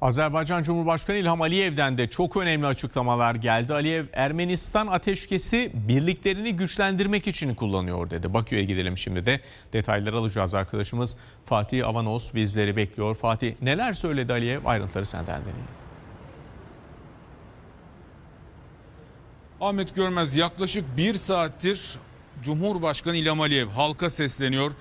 Azerbaycan Cumhurbaşkanı İlham Aliyev'den de çok önemli açıklamalar geldi. Aliyev Ermenistan ateşkesi birliklerini güçlendirmek için kullanıyor dedi. Bakü'ye gidelim şimdi de detayları alacağız arkadaşımız Fatih Avanos bizleri bekliyor. Fatih neler söyledi Aliyev ayrıntıları senden deneyim. Ahmet Görmez yaklaşık bir saattir Cumhurbaşkanı İlham Aliyev halka sesleniyor.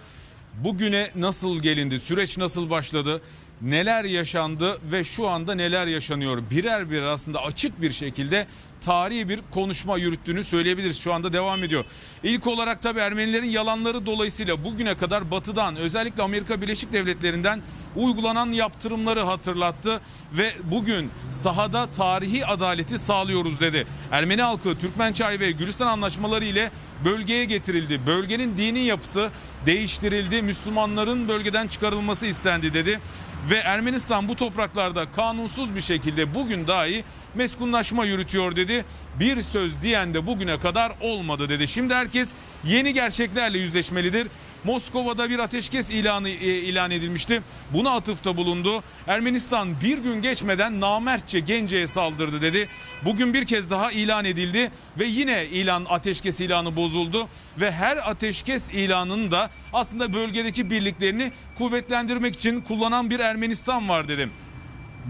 Bugüne nasıl gelindi, süreç nasıl başladı, neler yaşandı ve şu anda neler yaşanıyor? Birer birer aslında açık bir şekilde tarihi bir konuşma yürüttüğünü söyleyebiliriz. Şu anda devam ediyor. İlk olarak tabii Ermenilerin yalanları dolayısıyla bugüne kadar batıdan özellikle Amerika Birleşik Devletleri'nden uygulanan yaptırımları hatırlattı ve bugün sahada tarihi adaleti sağlıyoruz dedi. Ermeni halkı Türkmençay ve Gülistan anlaşmaları ile bölgeye getirildi. Bölgenin dini yapısı değiştirildi. Müslümanların bölgeden çıkarılması istendi dedi. Ve Ermenistan bu topraklarda kanunsuz bir şekilde bugün dahi meskunlaşma yürütüyor dedi. Bir söz diyen de bugüne kadar olmadı dedi. Şimdi herkes yeni gerçeklerle yüzleşmelidir. Moskova'da bir ateşkes ilanı e, ilan edilmişti. Buna atıfta bulundu. Ermenistan bir gün geçmeden namertçe Gence'ye saldırdı dedi. Bugün bir kez daha ilan edildi ve yine ilan ateşkes ilanı bozuldu ve her ateşkes ilanını da aslında bölgedeki birliklerini kuvvetlendirmek için kullanan bir Ermenistan var dedim.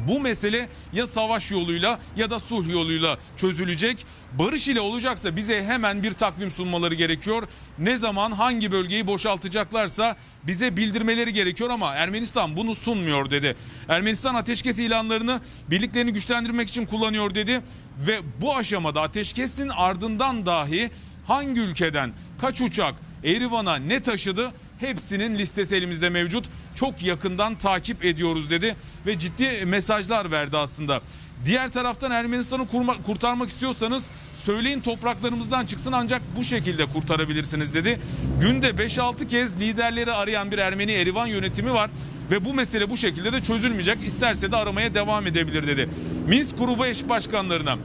Bu mesele ya savaş yoluyla ya da sulh yoluyla çözülecek. Barış ile olacaksa bize hemen bir takvim sunmaları gerekiyor. Ne zaman hangi bölgeyi boşaltacaklarsa bize bildirmeleri gerekiyor ama Ermenistan bunu sunmuyor dedi. Ermenistan ateşkes ilanlarını birliklerini güçlendirmek için kullanıyor dedi ve bu aşamada ateşkesin ardından dahi hangi ülkeden kaç uçak Erivan'a ne taşıdı hepsinin listesi elimizde mevcut. Çok yakından takip ediyoruz dedi ve ciddi mesajlar verdi aslında. Diğer taraftan Ermenistan'ı kurtarmak istiyorsanız söyleyin topraklarımızdan çıksın ancak bu şekilde kurtarabilirsiniz dedi. Günde 5-6 kez liderleri arayan bir Ermeni Erivan yönetimi var ve bu mesele bu şekilde de çözülmeyecek. İsterse de aramaya devam edebilir dedi. Minsk grubu eş başkanlarına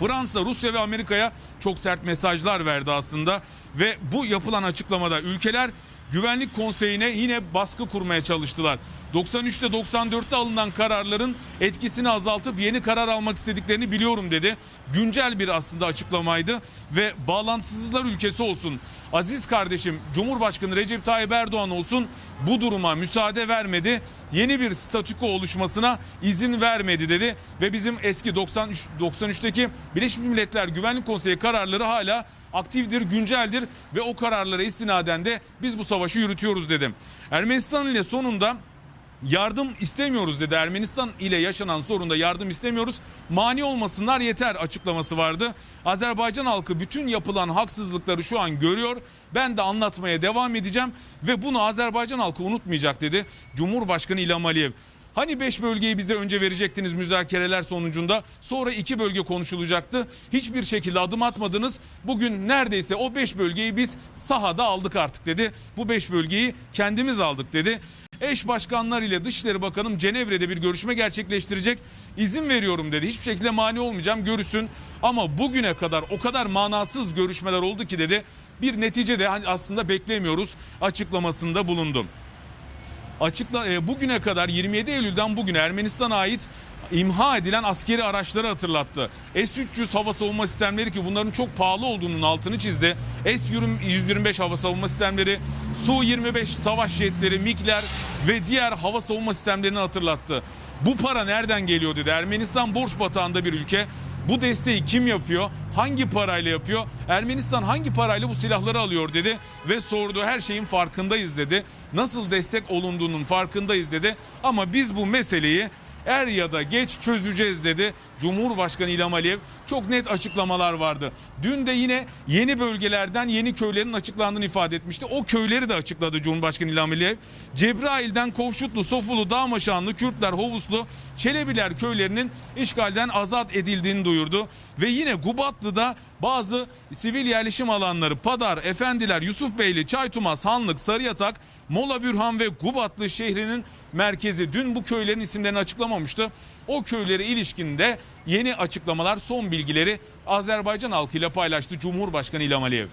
Fransa, Rusya ve Amerika'ya çok sert mesajlar verdi aslında ve bu yapılan açıklamada ülkeler Güvenlik Konseyi'ne yine baskı kurmaya çalıştılar. 93'te 94'te alınan kararların etkisini azaltıp yeni karar almak istediklerini biliyorum dedi. Güncel bir aslında açıklamaydı ve bağlantısızlar ülkesi olsun. Aziz kardeşim Cumhurbaşkanı Recep Tayyip Erdoğan olsun bu duruma müsaade vermedi. Yeni bir statüko oluşmasına izin vermedi dedi ve bizim eski 93 93'teki Birleşmiş Milletler Güvenlik Konseyi kararları hala aktifdir, günceldir ve o kararlara istinaden de biz bu savaşı yürütüyoruz dedim. Ermenistan ile sonunda yardım istemiyoruz dedi. Ermenistan ile yaşanan sorunda yardım istemiyoruz. Mani olmasınlar yeter açıklaması vardı. Azerbaycan halkı bütün yapılan haksızlıkları şu an görüyor. Ben de anlatmaya devam edeceğim ve bunu Azerbaycan halkı unutmayacak dedi. Cumhurbaşkanı İlham Aliyev. Hani 5 bölgeyi bize önce verecektiniz müzakereler sonucunda sonra 2 bölge konuşulacaktı. Hiçbir şekilde adım atmadınız. Bugün neredeyse o 5 bölgeyi biz sahada aldık artık dedi. Bu 5 bölgeyi kendimiz aldık dedi. Eş başkanlar ile Dışişleri Bakanım Cenevre'de bir görüşme gerçekleştirecek. İzin veriyorum dedi. Hiçbir şekilde mani olmayacağım görüşsün. Ama bugüne kadar o kadar manasız görüşmeler oldu ki dedi. Bir netice de hani aslında beklemiyoruz açıklamasında bulundum açıkla e, bugüne kadar 27 Eylül'den bugüne Ermenistan'a ait imha edilen askeri araçları hatırlattı. S-300 hava savunma sistemleri ki bunların çok pahalı olduğunun altını çizdi. S-125 hava savunma sistemleri, Su-25 savaş jetleri, MiG'ler ve diğer hava savunma sistemlerini hatırlattı. Bu para nereden geliyor dedi. Ermenistan borç batağında bir ülke. Bu desteği kim yapıyor? Hangi parayla yapıyor? Ermenistan hangi parayla bu silahları alıyor dedi ve sordu her şeyin farkındayız dedi. Nasıl destek olunduğunun farkındayız dedi. Ama biz bu meseleyi er ya da geç çözeceğiz dedi. Cumhurbaşkanı İlham Aliyev çok net açıklamalar vardı. Dün de yine yeni bölgelerden yeni köylerin açıklandığını ifade etmişti. O köyleri de açıkladı Cumhurbaşkanı İlham Aliyev. Cebrail'den Kovşutlu, Sofulu, Dağmaşanlı, Kürtler, Hovuslu, Çelebiler köylerinin işgalden azat edildiğini duyurdu. Ve yine Gubatlı'da bazı sivil yerleşim alanları Padar, Efendiler, Yusufbeyli, Çaytumas, Hanlık, Sarıyatak, Mola Bürhan ve Gubatlı şehrinin merkezi. Dün bu köylerin isimlerini açıklamamıştı. O köylere ilişkinde yeni açıklamalar, son bilgileri Azerbaycan halkıyla paylaştı Cumhurbaşkanı İlham Aliyev.